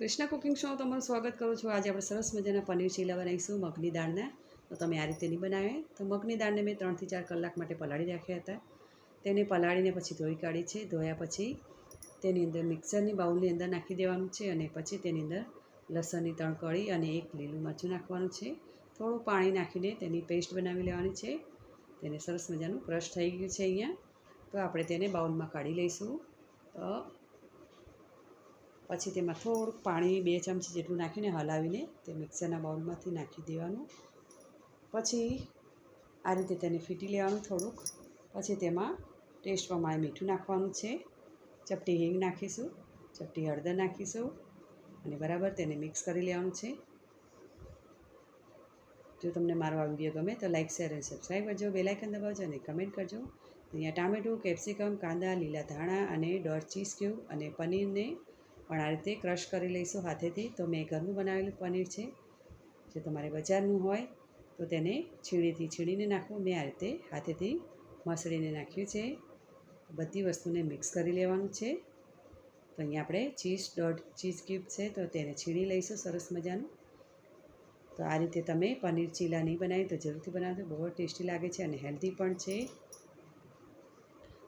Krishna cooking show તમારું સ્વાગત કરું છું. આજે આપણે સરસ મજાના પનીર ચીલા બનાવીશું મગની દાળના. તો તમે આ રીતે નહીં બનાવે. તો મગની દાળને મેં ત્રણથી ચાર કલાક માટે પલાળી રાખ્યા હતા. તેને પલાળીને પછી ધોઈ કાઢી છે. ધોયા પછી તેની અંદર મિક્સરની બાઉલની અંદર નાખી દેવાનું છે અને પછી તેની અંદર લસણની ત્રણ કળી અને એક લીલું મરચું નાખવાનું છે. થોડું પાણી નાખીને તેની પેસ્ટ બનાવી લેવાની છે. તેને સરસ મજાનું ક્રશ થઈ ગયું છે અહીંયા. તો આપણે તેને બાઉલમાં કાઢી લઈશું. તો પછી તેમાં થોડુંક પાણી બે ચમચી જેટલું નાખીને હલાવીને તે મિક્સરના બાઉલમાંથી નાખી દેવાનું. પછી આ રીતે તેને ફીટી લેવાનું થોડુંક. પછી તેમાં ટેસ્ટ પ્રમાણે મીઠું નાખવાનું છે. ચપટી હિંગ નાખીશું, ચપટી હળદર નાખીશું અને બરાબર તેને મિક્સ કરી લેવાનું છે. જો તમને મારો આ વીડિયો ગમે તો લાઇક શેર અને સબસ્ક્રાઈબ કરજો. બેલાઇકન દબાવજો અને કમેન્ટ કરજો. અહીંયા ટામેટું, કેપ્સિકમ, કાંદા, લીલા ધાણા અને દોઢ ચીઝ ક્યુબ અને પનીરને પણ આ રીતે ક્રશ કરી લઈશું હાથેથી. તો મેં ઘરનું બનાવેલું પનીર છે, જો તમારે બજારનું હોય તો તેને છીણીથી છીણીને નાખવું. મેં આ રીતે હાથેથી મસળીને નાખ્યું છે. બધી વસ્તુને મિક્સ કરી લેવાનું છે. તો અહીંયા આપણે ચીઝ, દોઢ ચીઝ ક્યુબ છે, તો તેને છીણી લઈશું સરસ મજાનું. તો આ રીતે તમે પનીર ચીલા નહીં બનાવી તો જરૂરથી બનાવજો બહુ ટેસ્ટી લાગે છે અને હેલ્ધી પણ છે.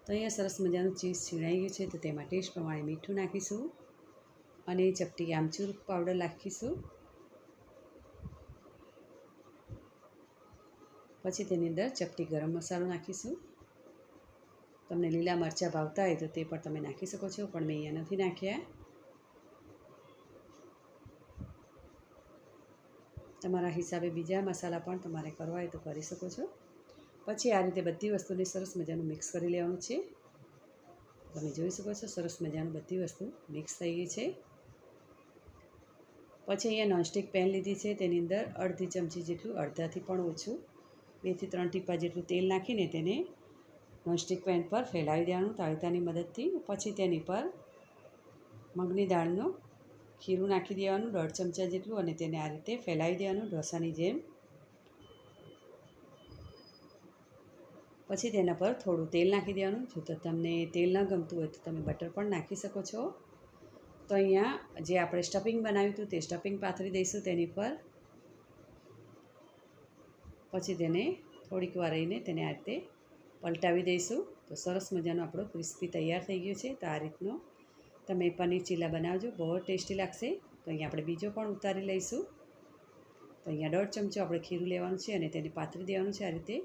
તો અહીંયા સરસ મજાનું ચીઝ છીણાઈ ગયું છે, તો તેમાં ટેસ્ટ પ્રમાણે મીઠું નાખીશું. અને ચપટી આમચૂર પાવડર નાખીશું. પછી તેની અંદર ચપટી ગરમ મસાલો નાખીશું. તમને લીલા મરચાં ભાવતા હોય તો તે પણ તમે નાખી શકો છો, પણ મેં અહીંયા નથી નાખ્યા. તમારા હિસાબે બીજા મસાલા પણ તમારે કરવા હોય તો કરી શકો છો. પછી આ રીતે બધી વસ્તુને સરસ મજાનું મિક્સ કરી લેવાનું છે. તમે જોઈ શકો છો સરસ મજાનું બધી વસ્તુ મિક્સ થઈ ગઈ છે. પછી અહીંયા નોનસ્ટિક પેન લીધી છે, તેની અંદર અડધી ચમચી જેટલું, અડધાથી પણ ઓછું, બેથી ત્રણ ટીપા જેટલું તેલ નાખીને તેને નોનસ્ટિક પેન પર ફેલાવી દેવાનું તાળીતાની મદદથી. પછી તેની પર મગની દાળનો ખીરું નાખી દેવાનું, દોઢ ચમચા જેટલું, અને તેને આ રીતે ફેલાવી દેવાનું ઢોસાની જેમ. પછી તેના પર થોડું તેલ નાખી દેવાનું. જો તો તમને તેલ ન ગમતું હોય તો તમે બટર પણ નાખી શકો છો. તો અહીંયા જે આપણે સ્ટફિંગ બનાવ્યું હતું તે સ્ટફિંગ પાથરી દઈશું તેની પર. પછી તેને થોડીક વાર રહીને તેને આ રીતે પલટાવી દઈશું. તો સરસ મજાનો આપણો ક્રિસ્પી તૈયાર થઈ ગયો છે. તો આ રીતનો તમે પનીર ચીલા બનાવજો. બહુ ટેસ્ટી લાગશે. તો અહીંયા આપણે બીજો પણ ઉતારી લઈશું. તો અહીંયા દોઢ ચમચો આપણે ખીરું લેવાનું છે અને તેને પાથરી દેવાનું છે આ રીતે.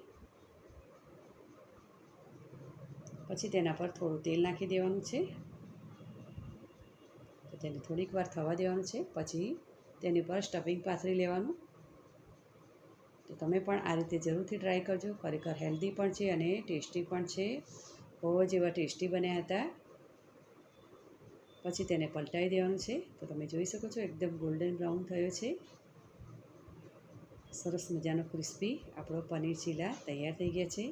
પછી તેના પર થોડું તેલ નાખી દેવાનું છે. તેને થોડીક વાર થવા દેવાનું છે, પછી તેની પર સ્ટફિંગ પાથરી લેવાનું. તો તમે પણ આ રીતે જરૂરથી ટ્રાય કરજો. ખરેખર હેલ્ધી પણ છે અને ટેસ્ટી પણ છે. બહુ જ એવા ટેસ્ટી બન્યા હતા. પછી તેને પલટાવી દેવાનું છે. તો તમે જોઈ શકો છો, એકદમ ગોલ્ડન બ્રાઉન થયો છે. સરસ મજાનો ક્રિસ્પી આપણો પનીર ચીલા તૈયાર થઈ ગયા છે.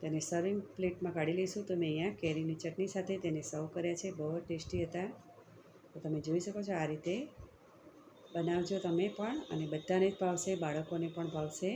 તેને સર્વિંગ પ્લેટમાં કાઢી લઈશું. તો મેં અહીંયા કેરીની ચટણી સાથે તેને સર્વ કર્યા છે. બહુ ટેસ્ટી હતા. તો તમે જોઈ શકો છો આ રીતે બનાવજો તમે પણ અને બધાને જ ભાવશે, બાળકોને પણ ભાવશે.